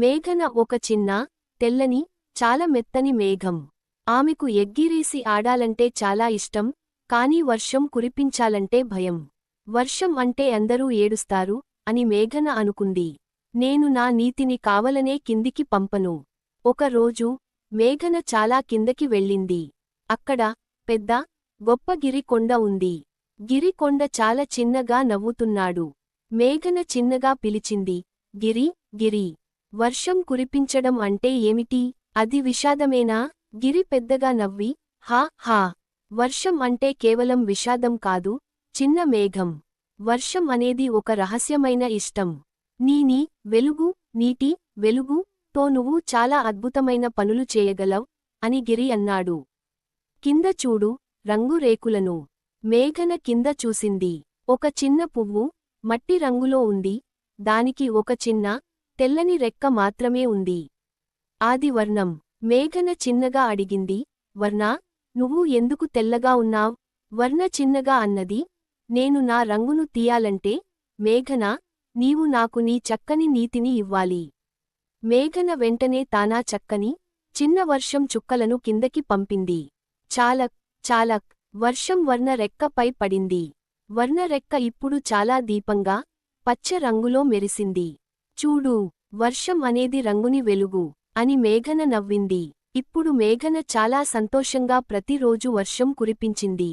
మేఘన ఒక చిన్న తెల్లని చాలా మెత్తని మేఘం. ఆమెకు ఎగ్గిరేసి ఆడాలంటే చాలా ఇష్టం కాని వర్షం కురిపించాలంటే భయం. వర్షం అంటే అందరూ ఏడుస్తారు అని మేఘన అనుకుంది. నేను నా నీతిని కావలనే కిందికి పంపను. ఒకరోజు మేఘన చాలా కిందకి వెళ్ళింది. అక్కడ పెద్ద గొప్ప గిరికొండ ఉంది. గిరికొండ చాలా చిన్నగా నవ్వుతున్నాడు. మేఘన చిన్నగా పిలిచింది గిరి గిరి వర్షం కురిపించడం అంటే ఏమిటి? అది విషాదమేనా? గిరి పెద్దగా నవ్వి హా హా. వర్షం అంటే కేవలం విషాదం కాదు చిన్న మేఘం. వర్షం అనేది ఒక రహస్యమైన ఇష్టం. నీని వెలుగు నీటి వెలుగు తో నువ్వు చాలా అద్భుతమైన పనులు చేయగలవ్ అని గిరి అన్నాడు. కింద చూడు రంగు రేకులను. మేఘన కింద చూసింది. ఒక చిన్న పువ్వు మట్టి రంగులో ఉంది. దానికి ఒక చిన్న తెల్లని రెక్క మాత్రమే ఉంది. ఆది వర్ణం మేఘన చిన్నగా అడిగింది. వర్ణా నువ్వు ఎందుకు తెల్లగా ఉన్నావ్? వర్ణ చిన్నగా అన్నది నేను నా రంగును తీయాలంటే మేఘన నీవు నాకు నీ చక్కని నీతిని ఇవ్వాలి. మేఘన వెంటనే తానా చక్కని చిన్న వర్షం చుక్కలను కిందకి పంపింది. చాలక్ చాలక్ వర్షం వర్ణ రెక్కపై పడింది. వర్ణ రెక్క ఇప్పుడు చాలా దీపంగా పచ్చ రంగులో మెరిసింది. చూడు వర్షం అనేది రంగుని వెలుగు అని మేఘన నవ్వింది. ఇప్పుడు మేఘన చాలా సంతోషంగా ప్రతిరోజు వర్షం కురిపించింది.